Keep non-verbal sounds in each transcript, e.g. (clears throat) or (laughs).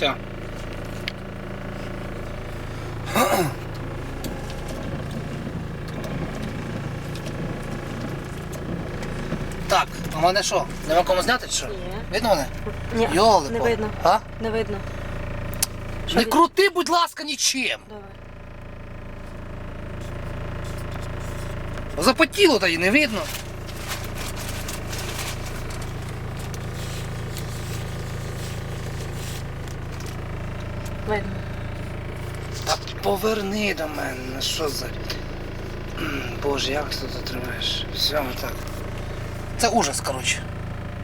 Все. Так, а мене що? Нема кому зняти чи що? Є. Видно мене? Ні, Йоли не видно. А? Не видно. Що Не ви- крути, будь ласка, нічим. Давай. Запотіло та й не видно. Видно. Та поверни до мене, що за. (clears throat) Боже, як ти тут затримаєш? Все так. Це ужас, коротше.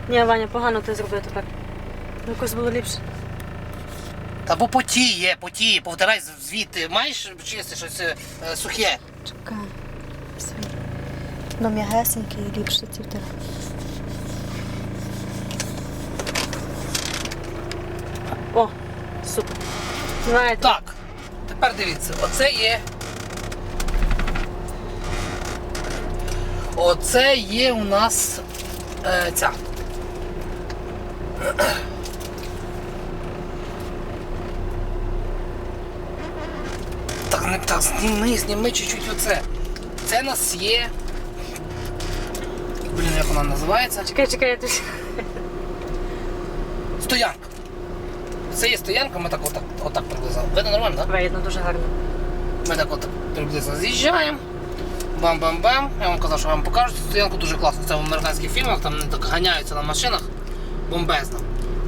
Ні, Ваня, погано ти зробив тепер. Ну, Якось було ліпше. Та бо потіє, потіє, повтирай звідти. Маєш чисте щось е, е, сухе. Чекай. Все. Ну, м'ягесенький і ліпше ці втер. О, супер. Знаєте, Так, тепер дивіться, оце є. Оце є у нас е, ця. Так, не так, зніми, зніми чуть-чуть оце. Це у нас є. Блін, як вона називається? чекай, чекай, я тут. Стоянка. Це є стоянка, ми так отак, отак приблизно. Видно нормально, так? Видно дуже гарно. Ми так от приблизно з'їжджаємо. Бам-бам-бам. Я вам казав, що вам покажу цю стоянку дуже класно. Це в американських фільмах, там так ганяються на машинах бомбезно.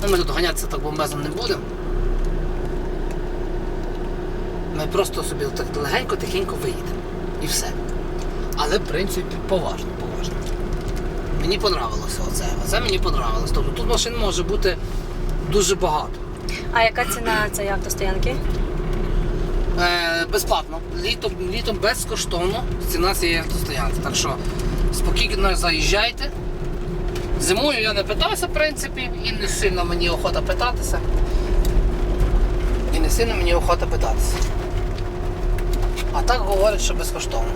Ну, ми тут ганятися так бомбезно не будемо. Ми просто собі так легенько, тихенько виїдемо. І все. Але, в принципі, поважно, поважно. Мені понравилося оце. Оце мені понравилось. Тобто тут машин може бути дуже багато. А яка ціна цієї автостоянки? Е, безплатно. Літом, літом безкоштовно ціна цієї автостоянки. Так що спокійно заїжджайте. Зимою я не питався, в принципі, і не сильно мені охота питатися. І не сильно мені охота питатися. А так говорять, що безкоштовно.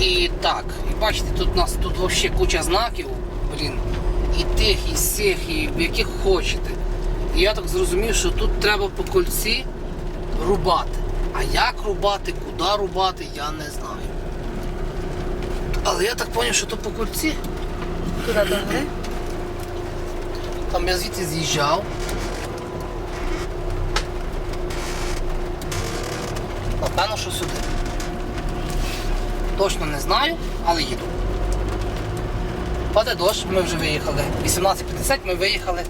І так, і бачите, тут у нас тут взагалі куча знаків, блін, і тих, і сих, і яких хочете. І я так зрозумів, що тут треба по кольці рубати. А як рубати, куди рубати, я не знаю. Але я так зрозумів, що то по кольці. До гори. Там я звідти з'їжджав. Напевно, що сюди. Точно не знаю, але їду. Паде дощ, ми вже виїхали. 18.50 ми виїхали.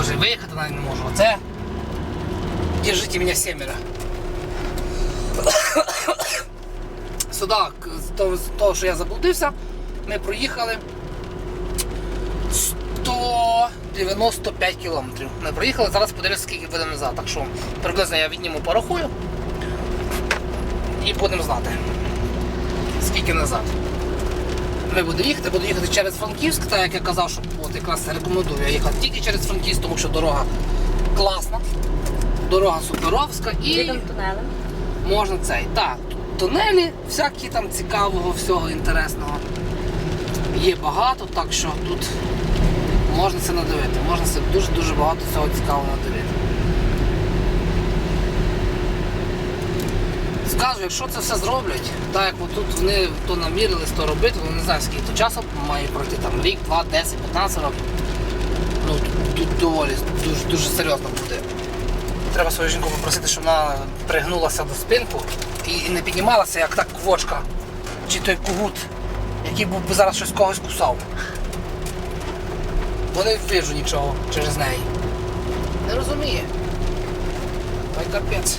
Боже, виїхати навіть не можу. Оце. Держите мене семеро. (coughs) Сюди, з того, що я заблудився, ми проїхали 195 кілометрів. Ми проїхали, зараз подивимося, скільки буде назад. Так що приблизно я відніму порахую і будемо знати, скільки назад. Ми будемо їхати, буду їхати через Франківськ, так як я казав, що от якраз рекомендую я їхати тільки через Франківськ, тому що дорога класна, дорога суперовська і Їдемо тунелем. можна цей. Так, тунелі, всякі там цікавого, всього інтересного. Є багато, так що тут можна це надивити. Можна це дуже-дуже багато всього цікавого надивити. Скажу, якщо це все зроблять, так як тут вони то намірились то робити, то не знаю скільки то часу має пройти там рік, два, 10, 15 років. Ну тут доволі дуже, дуже серйозно буде. Треба свою жінку попросити, щоб вона пригнулася до спинку і, не піднімалася, як так квочка. Чи той кугут, який був би зараз щось когось кусав. Бо не вижу нічого через неї. Не розуміє. Ой, капець.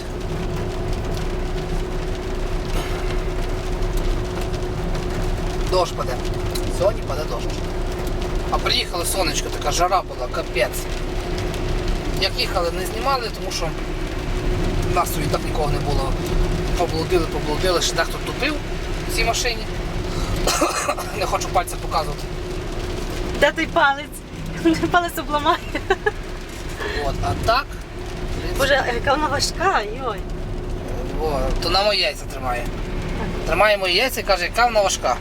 Дощ паде. Сьогодні паде дощ. А приїхали сонечко, така жара була, капець. Як їхали, не знімали, тому що настрою так нікого не було. Поблудили, поблудили, ще дехто тупив в цій машині. (coughs) Не хочу пальця показувати. Де той палець? (laughs) Палець обламає. От. А так, Боже, яка вона важка, йой. О, то на мої яйця тримає. Тримає мої яйця і каже, яка вона важка.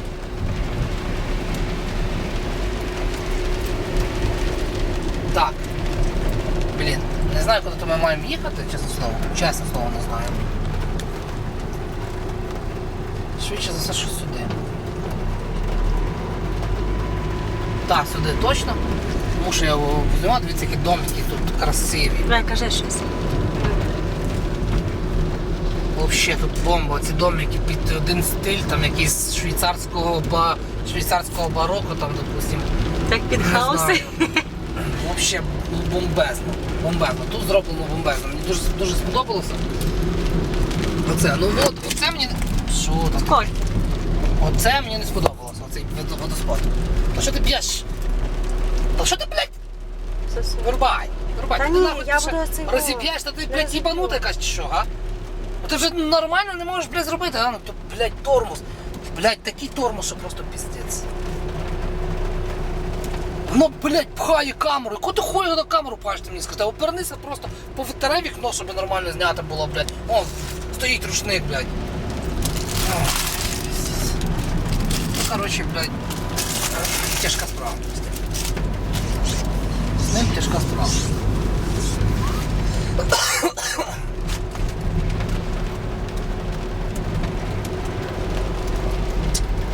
Так. Блін, не знаю, куди то ми маємо їхати, чесно слово. Чесно слово, не знаю. Швидше за все, що сюди. Так, сюди точно. Тому що я взяла, дивіться, які домики тут красиві. Давай, кажи щось. Вообще тут бомба, ці домики під один стиль, там якийсь швейцарського ба... швейцарського бароко, там, допустим. Так під хауси. знаю. Бомбезно. Бомбезно. Тут зроблено бомбезно. Мені дуже, дуже сподобалося. Оце, ну от, оце мені. Що там? Оце мені не сподобалося, оцей вод- водоспад. Та що ти б'єш? Та що ти, блядь, вирубай? Вирубай. Та Ти ні, нахуй, я ти ще буду Розіб'єш, та ти, Я блядь, їбанута якась чи що, га? Ну ти вже нормально не можеш, блядь, зробити, а? Ну то, блядь, тормоз. Блядь, такий тормоз, що просто піздець. Воно, блядь, пхає камеру. Яку ти хуй на камеру пхаєш, ти мені скажи? Обернися просто, повитирай вікно, щоб нормально знято було, блядь. О, стоїть рушник, блядь. Ну, короче, блядь, тяжка справа. З ним тяжка справа.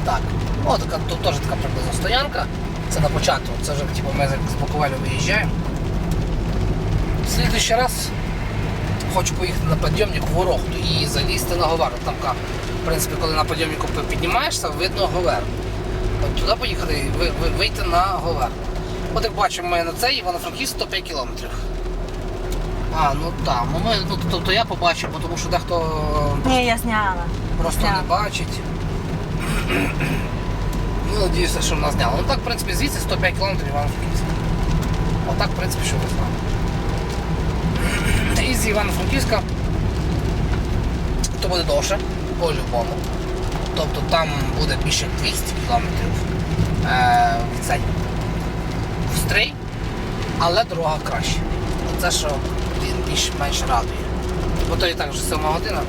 Так, о, така, тут теж така приблизно стоянка. Це на початку, це вже типу, ми з Буковелю виїжджаємо. В слідуючий раз хочу поїхати на підйомник в Ворохту і залізти на Говерлу. Там, в принципі, коли на підйомнику піднімаєшся, видно Говерлу. От туди поїхати і вийти на Говерлу. От як бачимо, ми на цей Івано-Франківськ 105 кілометрів. А, ну так, ну, ми, ну, тобто я побачив, бо тому що дехто Ні, я зняла. просто Зняла. не бачить. Ну, надіюся, що вона зняла. Ну так, в принципі, звідси 105 кілометрів Івано-Франківська. Отак, в принципі, що ви знали. І з Івано-Франківська то буде довше, по-любому. Тобто там буде більше 200 кілометрів е, в цей в стрий, але дорога краще. Це що блін, більш-менш радує. Бо то і так вже 7 година.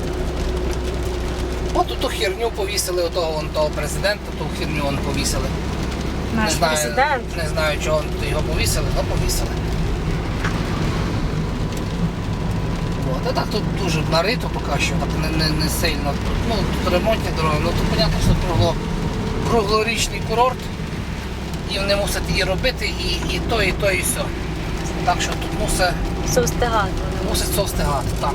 От ту херню повісили, отого вон того президента, ту херню вон повісили. Наш не знаю, президент. Не знаю, чого його повісили, але повісили. От, а так тут дуже нарито поки що, так не, не, не сильно. Ну, тут ремонтні дороги, ну тут понятно, що кругло, круглорічний курорт. І вони мусять і робити, і, і то, і то, і все. Так що тут мусить, Все встигати. мусить все встигати, так.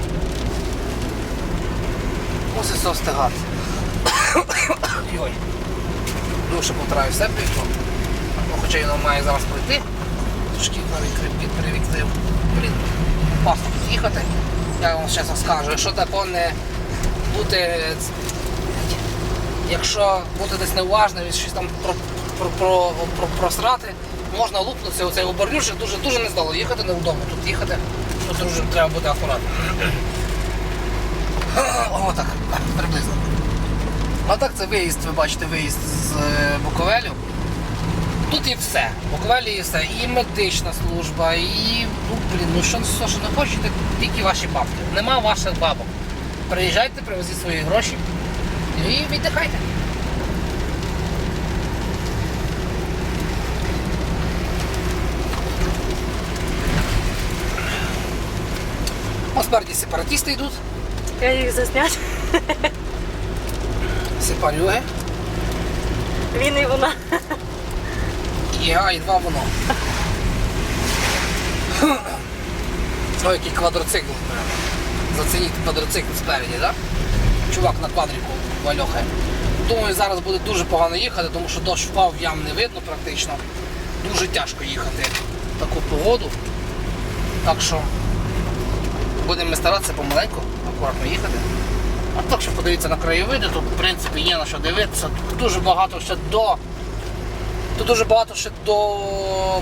Мусить все встигати. Йой. Душе повторяю все прийшло. Ну, хоча воно має зараз пройти. Трошки навіть перевікнив. Блін, опасно тут їхати. Я вам чесно скажу, якщо тако не бути. Якщо бути десь неуважним і щось там про, про, про, про, просрати, можна лупнутися оцей обернюшик дуже дуже нездало їхати невдомо. Тут їхати, тут дуже треба бути акуратним. О, так, приблизно. А так це виїзд, ви бачите, виїзд з е, Буковелю. Тут і все. Буковелі і все. І медична служба, і ну, блін, ну що, що, що не хочете, тільки ваші бабки. Нема ваших бабок. Приїжджайте, привезіть свої гроші і віддихайте. Спереді сепаратісти йдуть, Я їх засняти. сепарюги, Він і вона. а, і два воно. Ой, який квадроцикл. Зацініть квадроцикл спереді, так? Чувак на квадрику вальохає. Думаю, зараз буде дуже погано їхати, тому що дощ впав, ям не видно практично. Дуже тяжко їхати в таку погоду. Так що будемо старатися помаленьку, акуратно їхати. А так що подивіться на краєвиди, тут в принципі є на що дивитися. Тут дуже багато ще до. Тут дуже багато ще до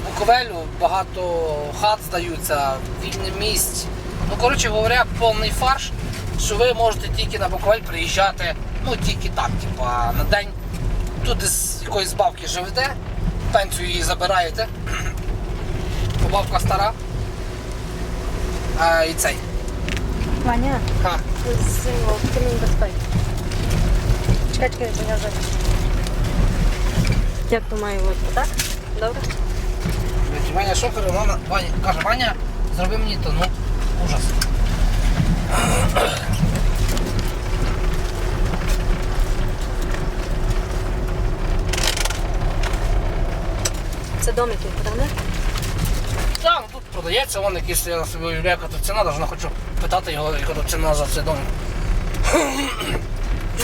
Буковелю, багато хат здаються, вільне місць. Ну, коротше говоря, повний фарш, що ви можете тільки на Буковель приїжджати, ну тільки так, типа на день. Тут з якоїсь збавки живете, пенсію її забираєте. Бо (clears throat) Бабка стара. А, і цей. Ваня, Ха. з цього камінь безпеки. Чекай, чекай, я вже. Як то має бути, так? Добре? Ваня шофер, вона Ваня, каже, Ваня, зроби мені то, ну, ужас. Це домики, правда? Продається, вон якийсь, я собі уявляю, яка тут ціна, навіть не хочу питати його, яка тут ціна за цей дом.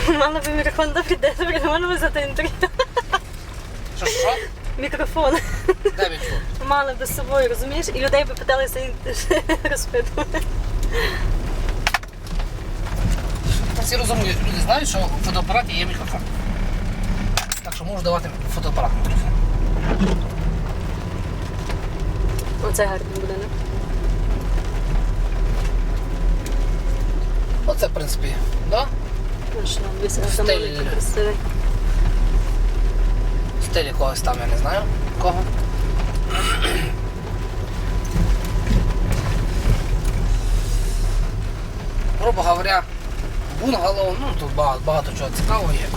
(laughs) Мала би мікрофон добре, де добре, не можна взяти інтерв'ю. Що, що? Мікрофон. Де тут? Мали би з собою, розумієш? І людей би питалися (laughs) розпитувати. Всі розумні люди знають, що у фотоапараті є мікрофон. Так що можу давати фотоапарат телефон. Оце гарний будинок. Оце, в принципі, да? Стиль. красивий. стилі когось там, я не знаю кого. Грубо говоря, бунгало, ну тут багато, багато чого цікавого є.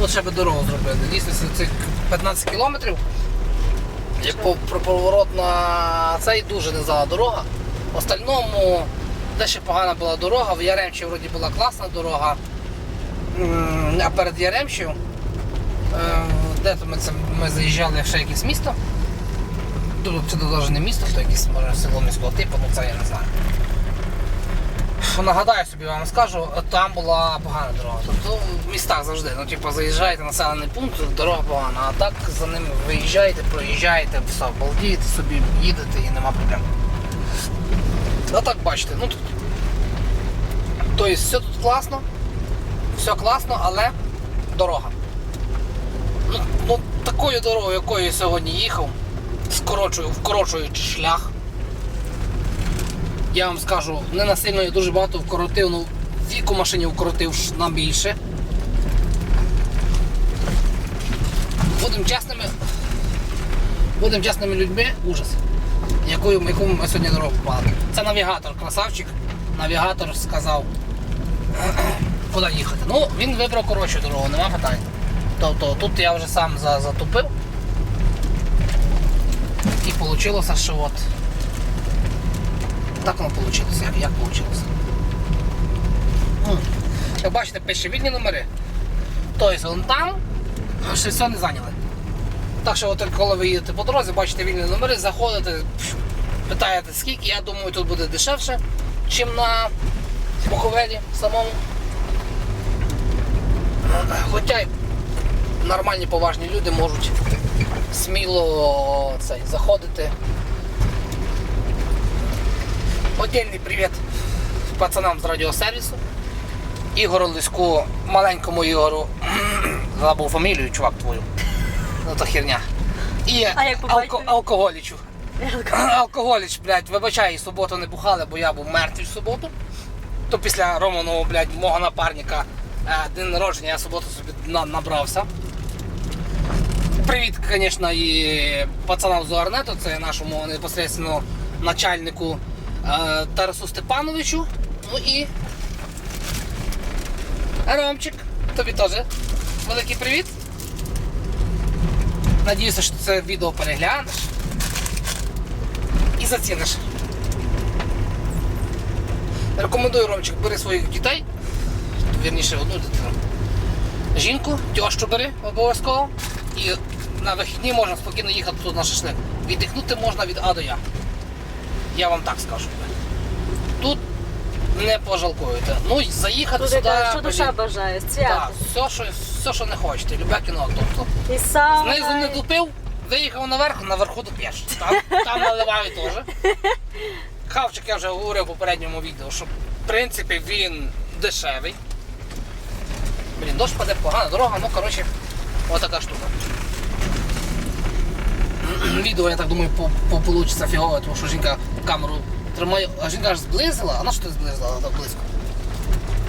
Ну ще би дорогу зробили. Дійсно, цих 15 кілометрів. Про поворот на цей дуже низала дорога. В остальному дещо погана була дорога. В Яремчі вроді була класна дорога. А перед Яремчею Е, Де ми це ми заїжджали ще якесь місто. Тут це навіть не місто, то якесь може село міського типу, ну це я не знаю. Нагадаю собі вам скажу, там була погана дорога. Тобто в містах завжди, ну типу заїжджаєте населений пункт, дорога погана, а так за ним виїжджаєте, проїжджаєте, все, балдієте собі, їдете і нема проблем. А так бачите, ну тут. Тобто все тут класно, все класно, але дорога. Ну, ну такою дорогою, якою я сьогодні їхав, скорочую, вкорочуючи шлях. Я вам скажу, не насильно я дуже багато вкоротив, ну віку машині вкоротив на більше. Будемо чесними. Будемо чесними людьми, ужас. Якою, яку ми сьогодні дорогу попали. Це навігатор, красавчик. Навігатор сказав, (clears throat) куди їхати. Ну, він вибрав коротшу дорогу, нема питань. Тобто тут я вже сам за- затупив. І вийшло, що от. Так воно вийшло. Як, як вийшло? М. Як бачите, пише вільні номери. Тобто вон там ще все не зайняли. Так що, от, коли ви їдете по дорозі, бачите вільні номери, заходите, пш, питаєте скільки, я думаю, тут буде дешевше, ніж на Буковелі самому. Хоча й нормальні поважні люди можуть сміло цей, заходити. Отдельний привіт пацанам з радіосервісу. Ігору Лиську, маленькому Ігору. (clears throat) Забув фамілію, чувак твою. Ну то херня. І А алко- алкоголічу. (clears throat) Алкоголіч, блядь, вибачай, суботу не бухали, бо я був мертвий в суботу. То після Романого, блядь, мого напарника е, день народження, я суботу собі набрався. Привіт, звісно, і пацанам з Уарнету, це нашому непосередньо начальнику Тарасу Степановичу. Ну і Ромчик, тобі теж великий привіт. Надіюся, що це відео переглянеш і заціниш. Рекомендую Ромчик, бери своїх дітей, вірніше одну дитину. Жінку, тьощу бери обов'язково. І на вихідні можна спокійно їхати тут на шашлик. Віддихнути можна від А до Я. Я вам так скажу. Тут не пожалкуєте. Ну заїхати Тут сюди. що блін, душа бажає, так, все, що, все, що не хочете, любе кіно. Тобто, І сам. знизу не допив, виїхав наверх, наверху доп'єш. Там, там наливаю теж. Хавчик я вже говорив в попередньому відео, що в принципі він дешевий. Блін, дощ паде погана дорога, ну коротше, отака штука. Відео, я так думаю, получиться фігове, тому що жінка камеру тримає, а жінка аж зблизила, а на що ти зблизила так близько?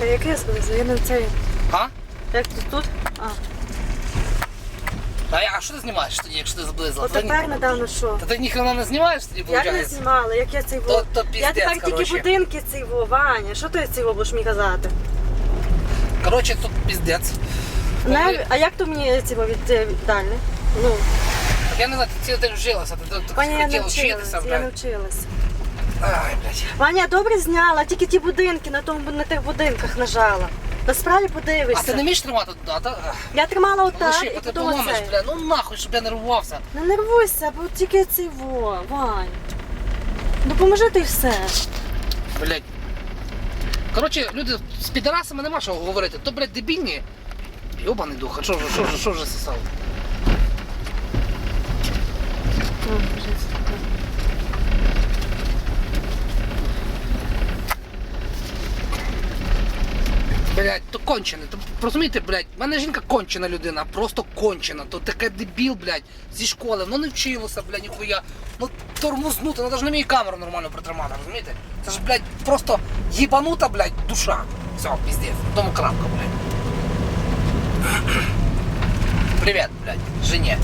А яке я зблизу? Я не цей. А? Як тут тут? А. А, я- а що ти знімаєш тоді, якщо ти заблизила? От Та тепер, ні- недавно що? Та ти ніхрена не знімаєш тоді, Як не виходить? знімала, як я цей во. То- то я піздець, тепер тільки коротше. будинки цей во, Ваня. Що ти цей во будеш мені казати? Коротше, тут піздець. Не, а як то мені ці во від, е. Ну, Так я не знаю, ти цілий день вжилася, ти, ти, ти Ваня, я хотіла вчитися, я не блядь. вчилась. Ай, блядь. Ваня, добре зняла, тільки ті будинки на тому на тих будинках нажала. Насправді подивишся. А ти не вмієш тримати туди, та? Я тримала отак Лиши, і бо ти потім поломиш, бля, ну нахуй, щоб я нервувався. Не нервуйся, бо тільки цей во, Вань. Допоможи ти все. Блядь. Коротше, люди з підарасами нема що говорити. То, блядь, дебільні. Йобаний дух, а що, ж- що, ж- що вже сосав? Блядь, то кончене. То, розумієте, блядь, в мене жінка кончена людина, просто кончена. То таке дебіл, блядь, зі школи, ну не вчилося, блядь, ніхуя. Ну тормознути, ну навіть не мені камеру нормально притримати, розумієте? Це ж, блядь, просто їбанута, блядь, душа. Все, піздець, тому крапка, блядь. Привет, блядь, жене.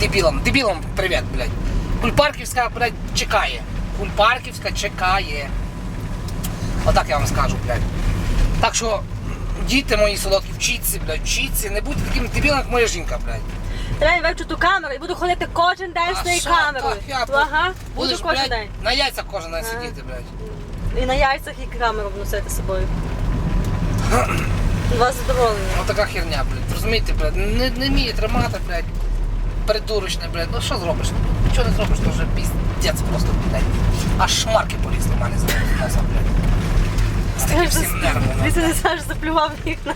Дебілам, дебілам привіт, блядь. Кульпарківська, блядь, чекає. Кульпарківська чекає. Отак я вам скажу, блядь. Так що, діти мої солодкі, вчіться, блядь, вчіться, не будьте такими дебілами, як моя жінка, блядь. Треба я вивчу ту камеру і буду ходити кожен день з А тією що, камерою. так, я Ага, буду Будеш, кожен блядь, день. на яйцях кожен день сидіти, блядь. І на яйцях і камеру вносити з собою. Вас задоволення. Ну така херня, блядь. Розумієте, блядь, не, не вміє тримати, блядь. Придурочне, блядь. Ну що зробиш? Нічого не зробиш, то вже піздець просто, блядь. Аж шмарки полізли в мене з носа, блядь. Нервом. Ти не знаєш, заплював їх на